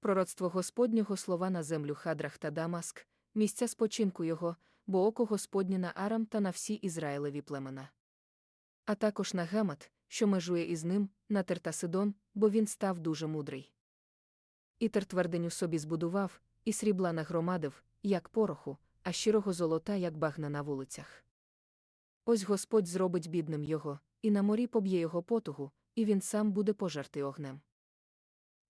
пророцтво Господнього слова на землю Хадрах та Дамаск, місця спочинку його, бо око Господнє на Арам та на всі Ізраїлеві племена. А також на Гамат, що межує із ним, на Тер та Сидон, бо він став дуже мудрий. Ітер твердиню собі збудував, і срібла нагромадив, як пороху, а щирого золота, як багна на вулицях. Ось Господь зробить бідним його, і на морі поб'є його потугу, і він сам буде пожертий огнем.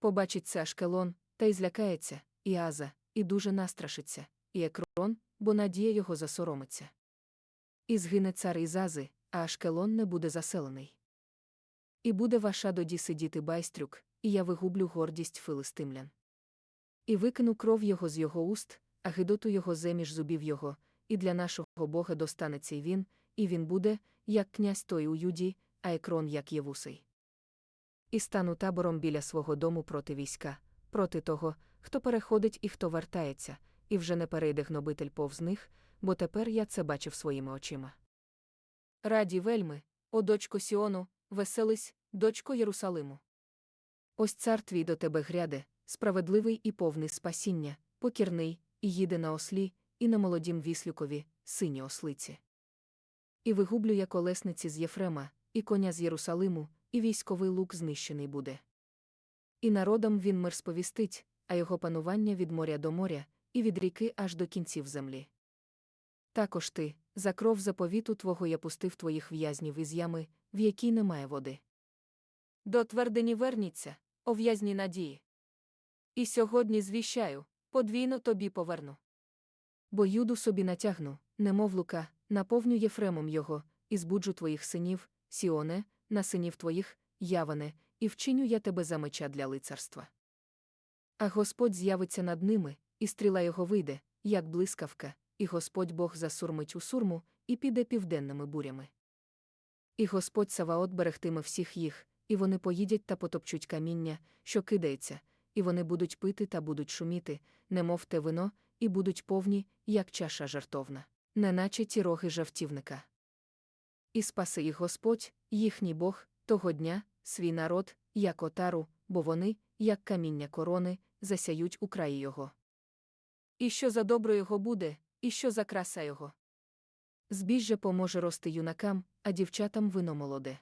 Побачить це Ашкелон, та й злякається, і Аза, і дуже настрашиться, і Екрон, бо надія його засоромиться. І згине цар із Ази, а Ашкелон не буде заселений. І буде ваша доді сидіти байстрюк, і я вигублю гордість филистимлян. І викину кров його з його уст, а гидоту його земіж зубів його, і для нашого Бога достанеться й він, і він буде, як князь той у Юді, а екрон, як Євусей. І стану табором біля свого дому проти війська, проти того, хто переходить і хто вертається, і вже не перейде гнобитель повз них, бо тепер я це бачив своїми очима. Раді вельми, о дочко Сіону, веселись, дочко Єрусалиму. Ось цар твій до тебе гряде, справедливий і повний спасіння, покірний, і їде на ослі, і на молодім віслюкові, сині ослиці. І вигублю я колесниці з Єфрема, і коня з Єрусалиму, і військовий лук знищений буде. І народам він мир сповістить, а його панування від моря до моря, і від ріки аж до кінців землі. Також ти, за кров заповіту твого я пустив твоїх в'язнів із ями, в якій немає води. До твердині верніться, о в'язні надії. І сьогодні звіщаю, подвійно тобі поверну. Бо юду собі натягну, немов лука, наповню Єфремом його, і збуджу твоїх синів, Сіоне, на синів твоїх, Яване, і вчиню я тебе за меча для лицарства. А Господь з'явиться над ними, і стріла його вийде, як блискавка, і Господь Бог засурмить у сурму, і піде південними бурями. І Господь Саваот берегтиме всіх їх, і вони поїдять та потопчуть каміння, що кидається, і вони будуть пити та будуть шуміти, немов те вино, і будуть повні, як чаша жартовна, неначе ті роги жавтівника. І спаси їх Господь, їхній Бог, того дня, свій народ, як отару, бо вони, як каміння корони, засяють у краї його. І що за добро його буде, і що за краса його. Збіжжя поможе рости юнакам, а дівчатам вино молоде.